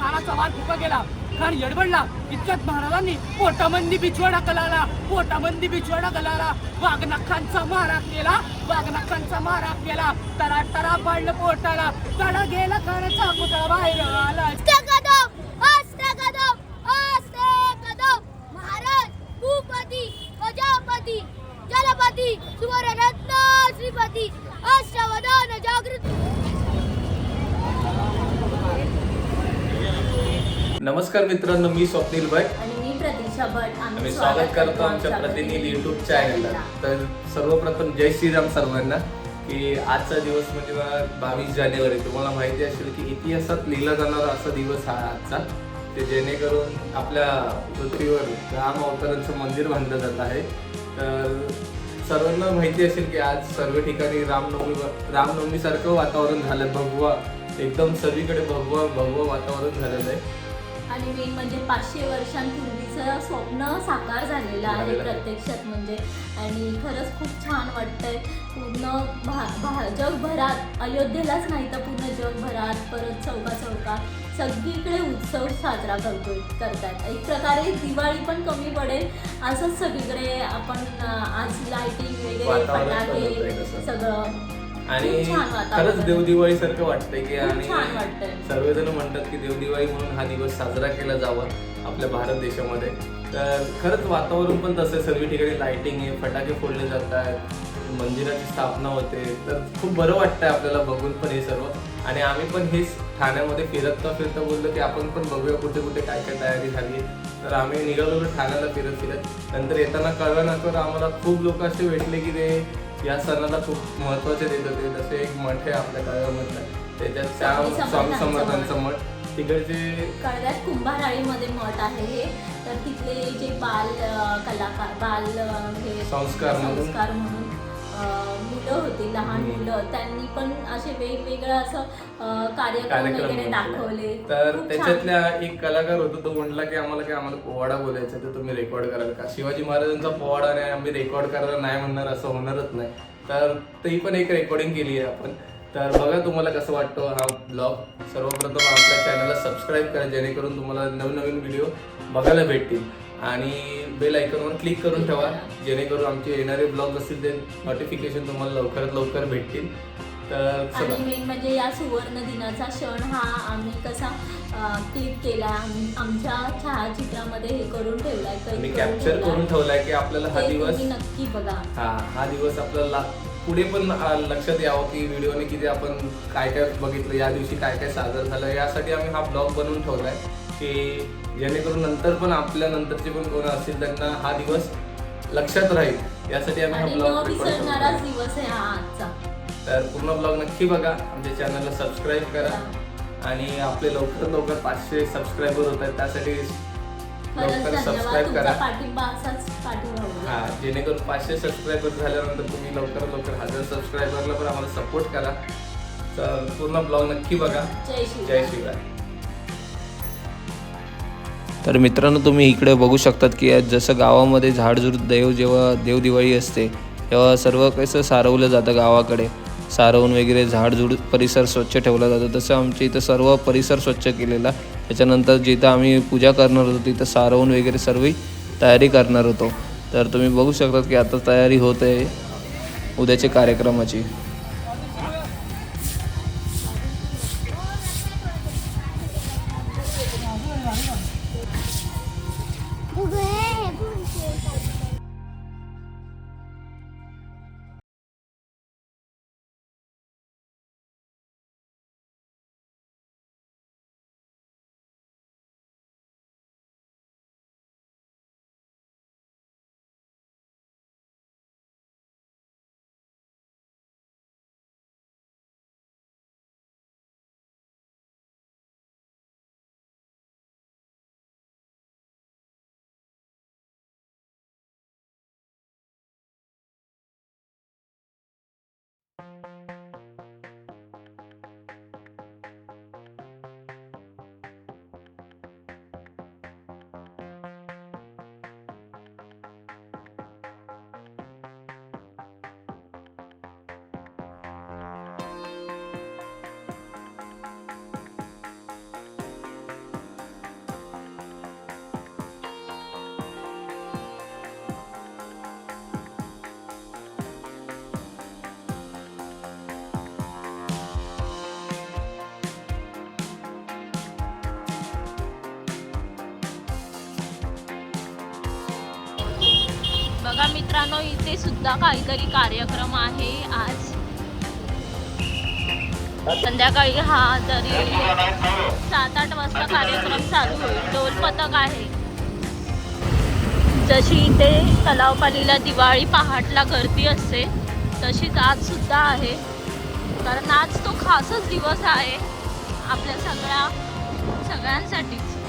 कानाचा वाद फुका गेला खान येडबडला इतक्यात महाराजांनी पोटामंदी बिछवाडा कलाला पोटामंदी बिछवाडा कलाला वाघनखांचा मारा केला. वाघनखांचा मारा केला. तरा तरा पाडलं पोटाला. तडा गेला खानाचा पुतळा बाहेर आला. कदम! अस्त्र कदम! महाराज भूपती जलपती सुवर्णरत्न श्रीपती अष्टवदन जागृती नमस्कार मित्रांनो मी स्वप्नील भट आणि मी प्रतीक्षा भट. आम्ही स्वागत करतो आमच्या प्रतिनिधी युट्यूब चॅनलला तर सर्वप्रथम जय श्रीराम सर्वांना की आजचा दिवस म्हणजे बावीस जानेवारी. तुम्हाला माहिती असेल की इतिहासात लिहिला जाणारा असा दिवस हा आजचा ते जेणेकरून आपल्या पृथ्वीवर राम अवतारांचं मंदिर बांधलं जात आहे. तर सर्वांना माहिती असेल की आज सर्व ठिकाणी रामनवमी रामनवमीसारखं वातावरण झालं. भगवा एकदम सगळीकडे भगवा भगवा वातावरण झालेलं आहे. आणि मेन म्हणजे पाचशे वर्षांपूर्वीचं स्वप्न साकार झालेलं आहे. प्रत्यक्षात म्हणजे आणि खरंच खूप छान वाटतंय पूर्ण भा भा जगभरात अयोध्येलाच नाही तर पूर्ण जगभरात परत चौका चौकात सगळीकडे उत्सव साजरा करतोय करतात एक प्रकारे दिवाळी पण कमी पडेल असंच सगळीकडे आपण आज लाइटिंग वगैरे फटाके. सगळं आणि. खरंच देवदिवाळी सारखं वाटतंय की आणि छान वाटतंय. सर्वजण म्हणतात की देवदिवाळी म्हणून हा दिवस साजरा केला जावा आपल्या भारत देशामध्ये. तर खरंच वातावरण पण तसं आहे. सर्व ठिकाणी लायटिंग आहे फटाके फोडले जात आहेत मंदिराची स्थापना होते. तर खूप बरं वाटतंय आपल्याला बघून पण हे सर्व. आणि आम्ही पण हेच ठाण्यामध्ये फिरता फिरता बोललो की आपण पण बघूया कुठे कुठे काय काय तयारी झाली तर आम्ही निघालो ठाण्याला फिरत फिरत. नंतर येताना कळलं ना तर आम्हाला खूप लोक असे भेटले की ते या सणाला खूप महत्त्वाचे देत होते. जसे एक मठ आहे आपल्या कळव्यामधलं त्याच्यात त्या स्वामी समर्थांचं मठ तिकडचे कळव्यात कुंभाराळीमध्ये मठ आहे हे तर तिथले जे बाल कलाकार बाल हे संस्कार. संस्कार म्हणून मुलं होती लहान. मुलं त्यांनी पण असे वेगवेगळं असं कार्यक्रम वगैरे. दाखवले तर. त्याच्यातल्या एक कलाकार होतो तो म्हणला की आम्हाला की आम्हाला पोवाडा बोलायचा तर तुम्ही रेकॉर्ड कराल का शिवाजी महाराजांचा पोवाडा नाही आम्ही रेकॉर्ड करायला नाही म्हणणार असं होणारच नाही तर ती पण एक रेकॉर्डिंग केली आहे आपण तर बघा तुम्हाला कसं वाटतं हा ब्लॉग सर्वप्रथम आपल्या चॅनलला सबस्क्राईब करा जेणेकरून तुम्हाला नवनवीन व्हिडिओ बघायला भेटतील. आणि बेल आयकॉनवर क्लिक करून ठेवा जेणेकरून आमचे येणारे ब्लॉग असतील ते नोटिफिकेशन तुम्हाला लवकरात लवकर भेटतील. तर आणि मेन म्हणजे या सुवर्ण दिनाचा क्षण हा आम्ही कसा क्लिक केला आमच्या छायाचित्रामध्ये हे करून ठेवलाय कॅप्चर. करून ठेवलाय. की आपल्याला हा दिवस नक्की बघा. हा हा दिवस आपल्याला पुढे पण लक्षात यावं की व्हिडिओने किती आपण काय काय बघितलं या दिवशी काय काय सादर झालं यासाठी आम्ही हा ब्लॉग बनवून ठेवलाय की जेणेकरून नंतर पण आपल्या नंतरचे पण कोण असतील त्यांना हा दिवस लक्षात राहील. यासाठी आम्ही हा ब्लॉग दिवस आहे हा आजचा. तर पूर्ण ब्लॉग नक्की बघा. आमच्या चॅनलला सबस्क्राईब करा. आणि आपले लवकर लवकर पाचशे सबस्क्रायबर होत आहेत त्यासाठी लवकर सबस्क्राईब करा. हा जेणेकरून पाचशे सबस्क्रायबर झाल्यानंतर तुम्ही लवकर लवकर हजार सबस्क्रायबरला पण आम्हाला सपोर्ट करा. तर पूर्ण ब्लॉग नक्की बघा. जय शिवराय. तर मित्रांनो तुम्ही इकडे बघू शकतात की जसं गावामध्ये झाडझुड देव जेव्हा देवदिवाळी असते तेव्हा सर्व कसं सारवलं जातं गावाकडे. सारवून वगैरे झाडझुड परिसर स्वच्छ ठेवला जातो. तसं आमच्या इथं सर्व परिसर स्वच्छ केलेला. त्याच्यानंतर जिथं आम्ही पूजा करणार होतो तिथं सारवून वगैरे सर्व तयारी करणार होतो. तर तुम्ही बघू शकतात की आता तयारी होत आहे उद्याच्या कार्यक्रमाची. मित्रांनो इथे सुद्धा काहीतरी कार्यक्रम आहे आज. संध्याकाळी हा तरी सात आठ वाजता कार्यक्रम चालू होईल. ढोल पथक आहे. जशी इथे तलावपालीला दिवाळी पहाटला गर्दी असते तशीच आज सुद्धा आहे. कारण आज तो खासच दिवस आहे आपल्या सगळ्या सगळ्यांसाठीच.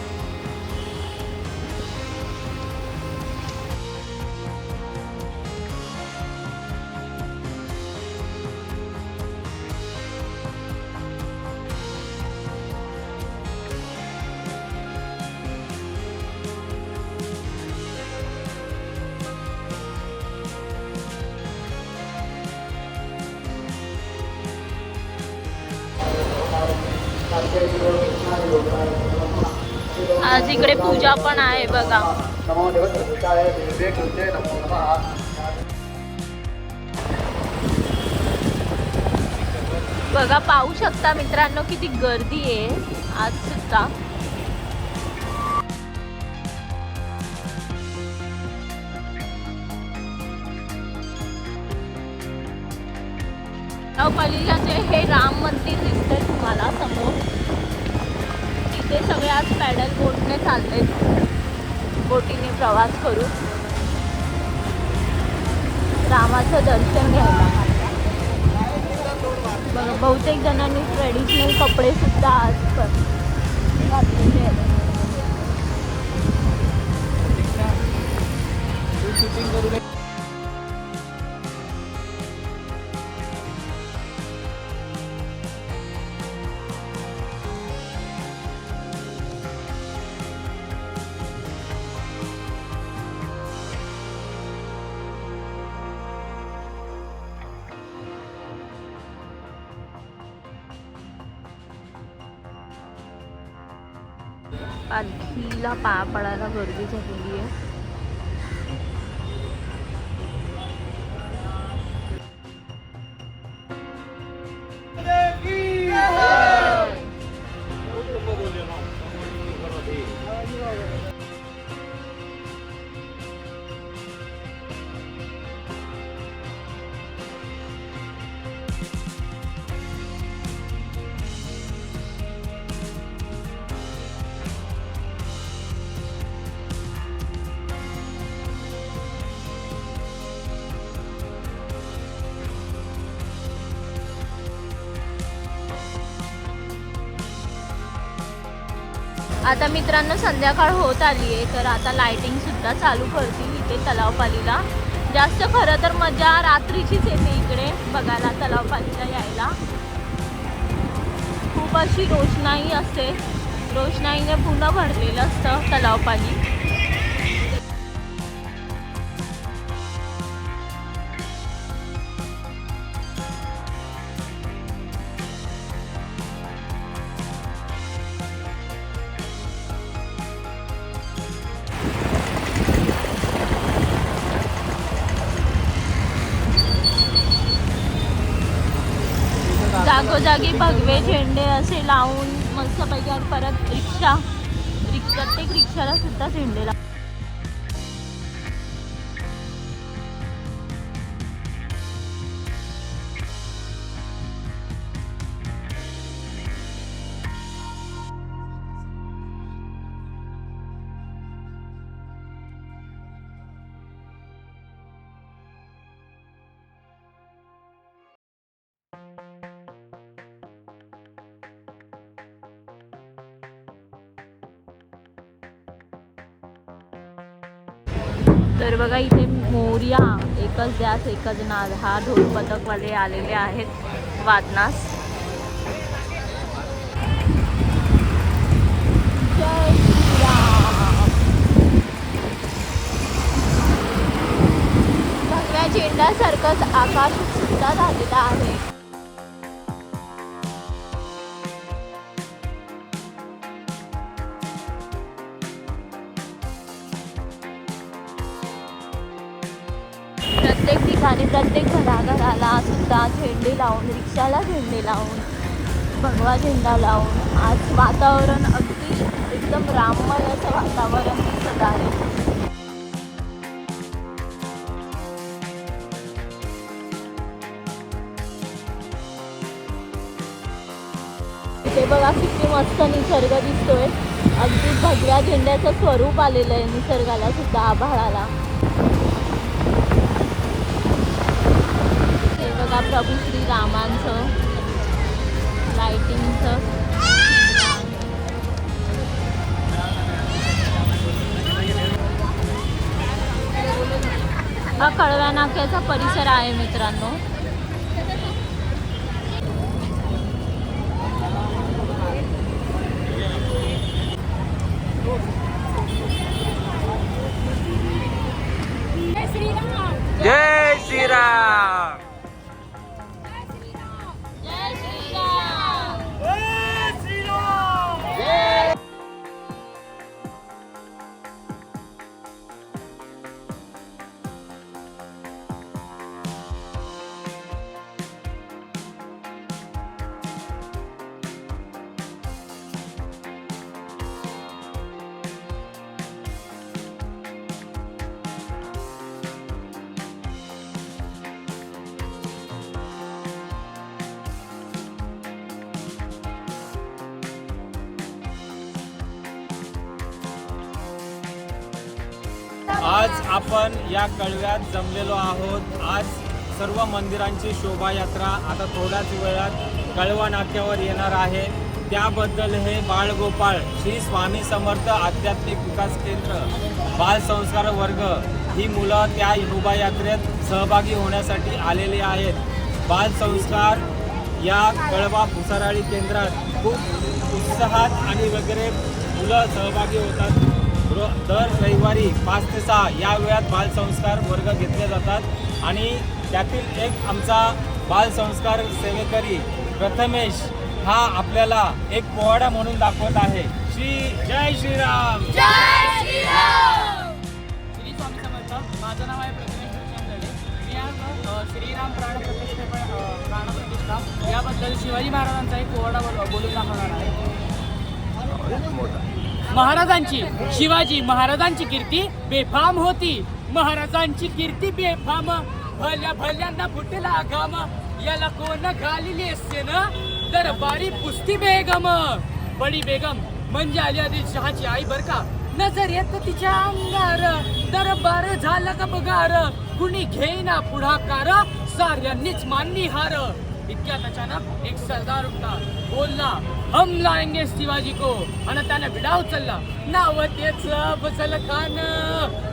तिकडे इकडे पूजा पण आहे बघा. बघा पाहू शकता मित्रांनो किती गर्दी आहे आज सुद्धा. नवपालीला जे हे राम मंदिर दिसतंय तुम्हाला समोर. ते सगळे आज पॅडल बोटने चालले बोटीने प्रवास करून रामाचं दर्शन घ्यायला. बहुतेक जणांनी ट्रेडिशनल कपडे सुद्धा आज पण घातलेले आहेत. पालखीला पाया पडायला गर्दी झालेली आहे. आता मित्रांनो संध्याकाळ होत आली आहे तर आता लायटिंगसुद्धा चालू करतील इथे तलावपालीला. जास्त खरं तर मजा रात्रीचीच येते इकडे बघायला तलावपालीला यायला. खूप अशी रोषणाई असते. रोषणाईने पूर्ण भरलेलं असतं तलावपाली. जागोजागी भगवे झेंडे असे लावून मस्तपैकी आणि परत रिक्षा रिक प्रत्येक रिक्षाला सुद्धा झेंडे लाव या. एकच द्यास एकच नाद. हा ढोल पथकवाले आलेले आहेत. वादनास झेंड्यासारखंच आकाश सुद्धा झालेला आहे. प्रत्येक घराघराला सुद्धा झेंडे लावून रिक्षाला झेंडे लावून भगवा झेंडा लावून आज वातावरण अगदी एकदम राममय असं वातावरण दिसत आहे. ते बघा किती मस्त निसर्ग दिसतोय. अगदी भगव्या झेंड्याचं स्वरूप आलेलं आहे निसर्गाला सुद्धा आभाळाला. प्रभू श्री रामांचं लाइटिंगचं हा कळव्या नाक्याचा परिसर आहे मित्रांनो. आज आपण या कळव्यात जमलेलो आहोत. आज सर्व मंदिरांची शोभायात्रा आता थोड्याच वेळात कळवा नाक्यावर येणार आहे. त्याबद्दल हे बाळगोपाळ श्री स्वामी समर्थ आध्यात्मिक विकास केंद्र बाल संस्कार वर्ग ही मुलं त्या शोभायात्रेत सहभागी होण्यासाठी आलेली आहेत. बाल संस्कार या कळवा भुसाराळी केंद्रात खूप उत्साहात आणि वगैरे मुलं सहभागी होतात. दर रविवारी पाच ते सहा या वेळात बालसंस्कार वर्ग घेतले जातात. आणि त्यातील एक आमचा बालसंस्कार सेवेकरी प्रथमेश हा आपल्याला एक पोवाडा म्हणून दाखवत आहे. श्री जय श्रीराम! श्री स्वामी समर्थ माझं नाव आहे प्रथमेश मी आज श्रीराम प्राणप्रतिष्ठे प्राणप्रतिष्ठा याबद्दल शिवाजी महाराजांचा एक पोवाडा बोल- बोलून दाखवणार आहे. महाराजांची शिवाजी महाराजांची कीर्ती बेफाम होती. महाराजांची कीर्ती बेफाम. भल्या भल्यांना फुटला घाम याला कोण घालिली असते ना दरबारी पुस्ती बेगम. बडी बेगम म्हणजे आली आदिल शहाची आई बर का? नजर येत तिच्या अंगार. दरबार झाला का बगार कुणी घेईना पुढाकार? साऱ्यांनीच मानली हार. इतक्यात अचानक एक सरदार उठला. बोलला हम लाएंगे शिवाजी को। आणि त्याने विडा उचलला नावतेच अफजल खान।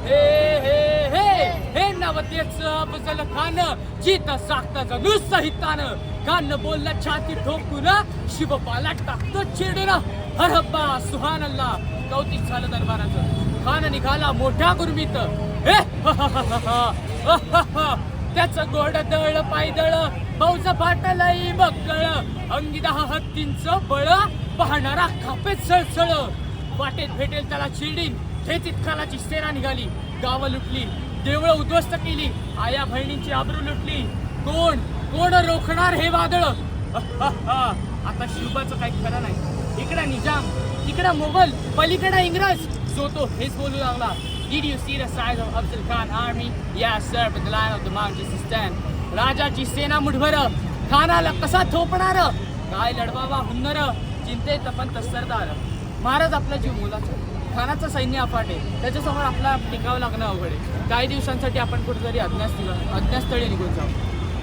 हे हे हे हे नावतेच अफजल खान। जित साखता नुसतं हितान कान बोलला छाती ठोकून शिवपाला टाकतो चिडून। हरब्बा सुहान अल्ला कौतिक झालं दरबाराचं। खान निघाला मोठ्या गुरमीत। हे त्याचं गोड दळ पायदळ भाऊच फाटलाई बक्कळ अंगी दहा हत्तींचं बळ. पाहणारा खापेत सळसळ. वाटेत भेटेल त्याला चिडीन ठेचीत खालाची सेना निघाली. गावं लुटली. देवळं उद्ध्वस्त केली. आया बहिणींची आबरू लुटली. कोण? कोण रोखणार हे वादळ? आता शिवबाचं काही खरं नाही. इकडे निजाम इकडं मोगल पलीकडे इंग्रज. जो तो हेच बोलू लागला. Did you see the size of Abdul Khan army? Yes, sir, but the line of the mountains is stand. राजाची सेना मुठभर. खानाला कसा थोपणार? काय लढवावा हुन्नर? चिंतेत पण सरदार. महाराज आपला जीव मोलाचा. खानाचं सैन्य अफाट आहे त्याच्यासमोर आपला टिकावं लागणं अवघड आहे. काही दिवसांसाठी आपण कुठेतरी अज्ञात अज्ञातस्थळी निघून जाऊ.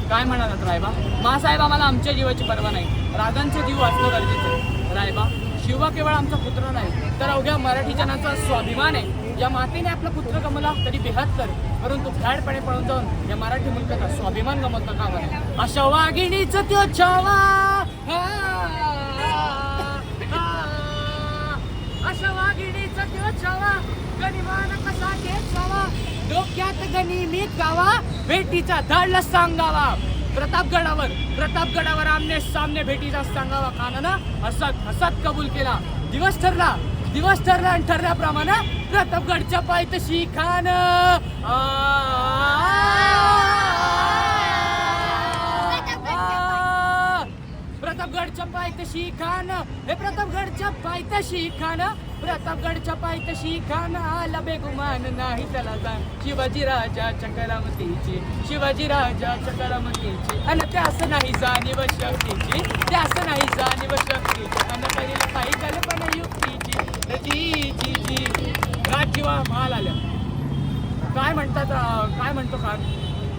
काय म्हणालात रायबा? मासाहेब आम्हाला आमच्या जीवाची पर्वा नाही. राजांचे जीव वाचणं गरजेचं रायबा शिवा केवळ आमचा पुत्र नाही तर अवघ्या मराठी जनाचा स्वाभिमान आहे. या मातेने आपला पुत्र गमला तरी बेहत्तर परंतु फॅडपणे पळून जाऊन या मराठी मुलकाचा स्वाभिमान गमवता का बरं? अशा वाघिणीच त्यो छावा! हा, अशा वाघिणीच त्यो छावा! गणिमान कसा घेत डोक्यात गनिमीत गावा! भेटीचा धाडला सांगावा! प्रतापगडावर प्रतापगडावर आमने सामने भेटीचा सांगावा खानानं हसत हसत कबूल केला. दिवस ठरला. दिवस ठरला ठरल्याप्रमाणे प्रतापगडच्या पायथ्याशी खान. प्रतापगडच्या पायथ्याशी खान. हे प्रतापगडच्या पायथ्याशी खान. प्रतापगडच्या पायथ्याशी खान. आला बेगुमान. नाही त्याला जाण. शिवाजी राजा करामतीची शिवाजी राजाच्या करामतीची अन त्यास नाही जाणीव शक्तीची. त्यास नाही जाणीव शक्तीची. अन करील काही कल्पना युक्तीची जी जी. जी किंवा माल आल्या. काय म्हणतात काय म्हणतो का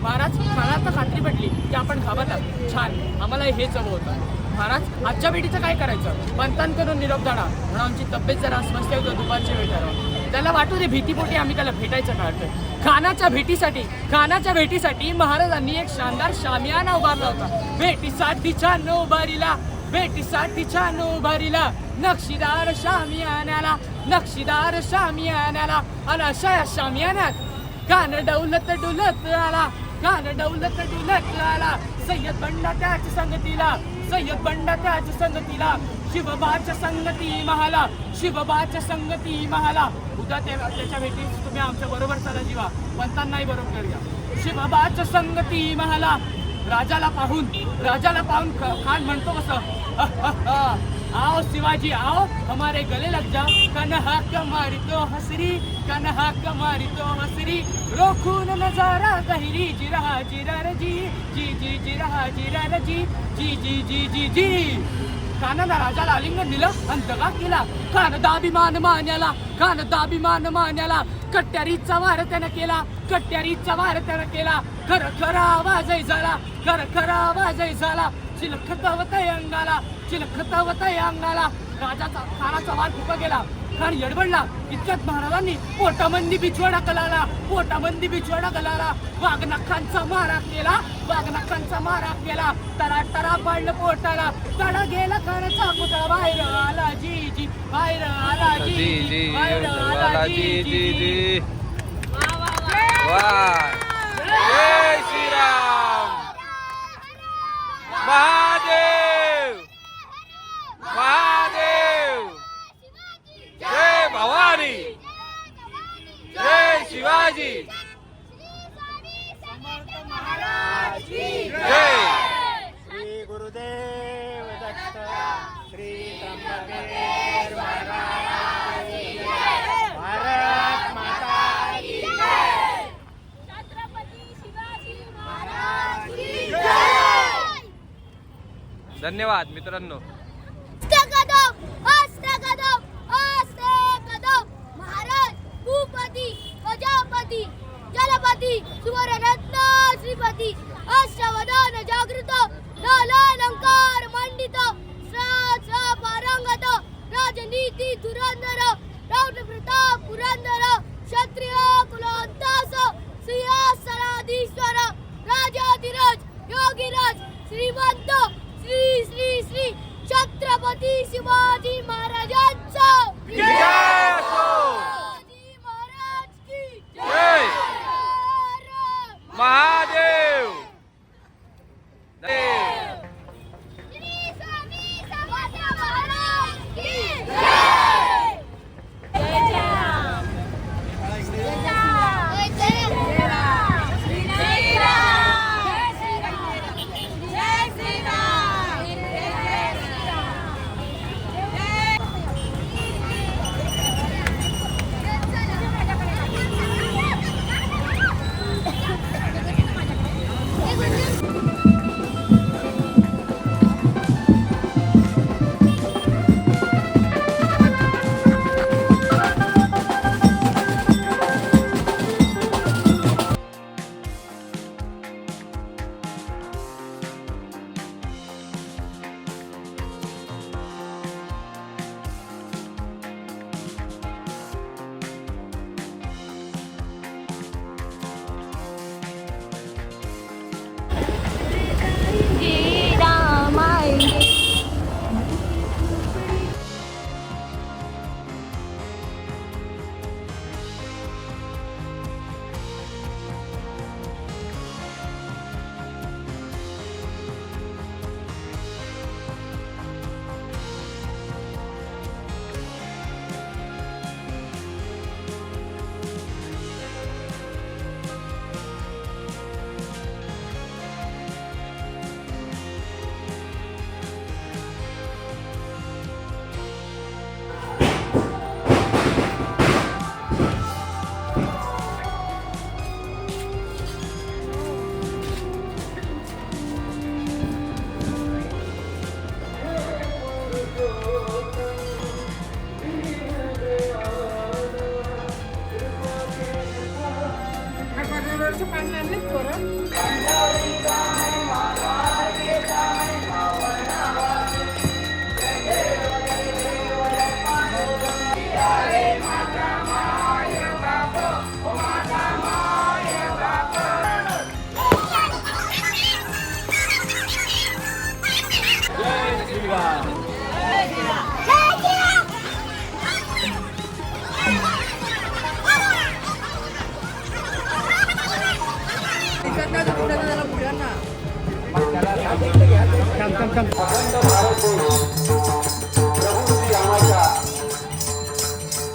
महाराज खानात खात्री पडली की आपण घाबरतात छान. आम्हाला हेच हवं होतं. महाराज आजच्या भेटीचं काय करायचं? पंतांकडून निरोप जाणार म्हणून आमची तब्येत जरा स्वस्त होतं दुपारच्या वेळ ठरवा. त्याला वाटू दे भीतीपोटी आम्ही त्याला भेटायचं काढतोय खानाच्या भेटीसाठी खानाच्या भेटीसाठी महाराजांनी एक शानदार शामियाना उभारला होता. भेटीसाठी छान उभारीला भेटीसाठी छान उभारीला नक्षीदार शामियानाला नक्षीदार शामियानाला आला शया या शामियानात कान डौलत डुलत आला कान डौलत डुलत आला. सय्यद बंडा त्याच संगतीला सय्यद बंडा त्याच संगतीला. शिवबाच्या संगती महाला शिवबाच्या संगती महाला. उद्या ते त्याच्या भेटी तुम्ही आमच्या बरोबर चला जीवा. पंतांनाही बरोबर घ्या शिवबाच्या संगती महाला. राजाला पाहून राजाला पाहून ख- खान म्हणतो कसं आओ शिवाजी आओ हमारे गले लग जा कन्हा कमारी तो हसरी कन्हा कमारी तो हसरी। रोखून नजारा गहिरी जी जिरा रजी जी। जी जी जी रजी जी। जी जी जी जी जी। कानाला राजाला आलिंगन दिलं आणि दगा केला। कान दाभिमान मान्याला कान दाभिमान मान्याला। कट्यारीचा वार त्यानं केला कट्यारीचा वार त्यानं केला। खर खरा आवाजही झाला खर खरा आवाजही झाला। चिलखतावत अंगाला चिलखतावत अंगाला राजाचा खानाचा वार फुका गेला. खान यडबडला इतक्यात महाराजांनी पोटामंदी बिछवाडा कलाला पोटामंदी बिछवाडा कलाला. वाघनखांचा मारा केला वाघनखांचा मारा केला. तरा तरा पडलं पोटाला. तडा गेला खानाचा पुतळा. बाहेर आला जी जी बाहेर आला जी जी बाहेर आला जी जी श्रीराम. महादेव. जय भवानी जय शिवाजी। जय। श्री गुरुदेव दत्त श्री त्र्यंबकेश्वर महाराज की जय. भारत माता की छत्रपती शिवाजी महाराज की जय। धन्यवाद मित्रांनो। श्रीपती अष्टवदन जागृत लालालंकार मंडित सहस्र पारंगत राजनीती धुरंधर रौद्र प्रताप पुरंदर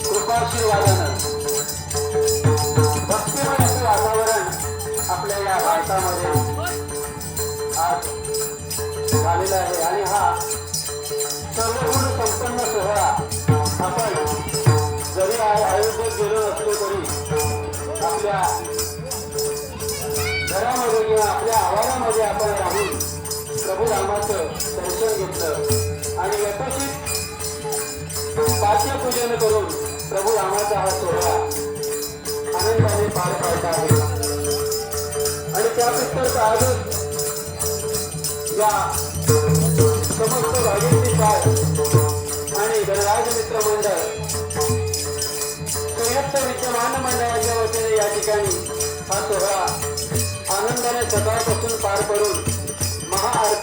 कृपाशीर्वादानं भक्तिमय असं वातावरण आपल्या या भारतामध्ये आज झालेला आहे आणि हा सर्वगुण संपन्न सोहळा आपण जरी आ- अयोध्येत गेलो असलो तरी आपल्या घरामध्ये किंवा आपल्या आवारामध्ये आपण राहून प्रभुरामाचं दर्शन घेतलं. आणि यथोचित पाद्यपूजन करून प्रभू रामाचा हा सोहळा आनंदाने पार पाडला आहे. आणि त्या पुस्तक आजच या समस्त भागीची साळ आणि गणराज मित्र मंडळ संयुक्त विद्यमान मंडळाच्या वतीने या ठिकाणी हा सोहळा आनंदाने सकाळपासून पार पडून महाआरती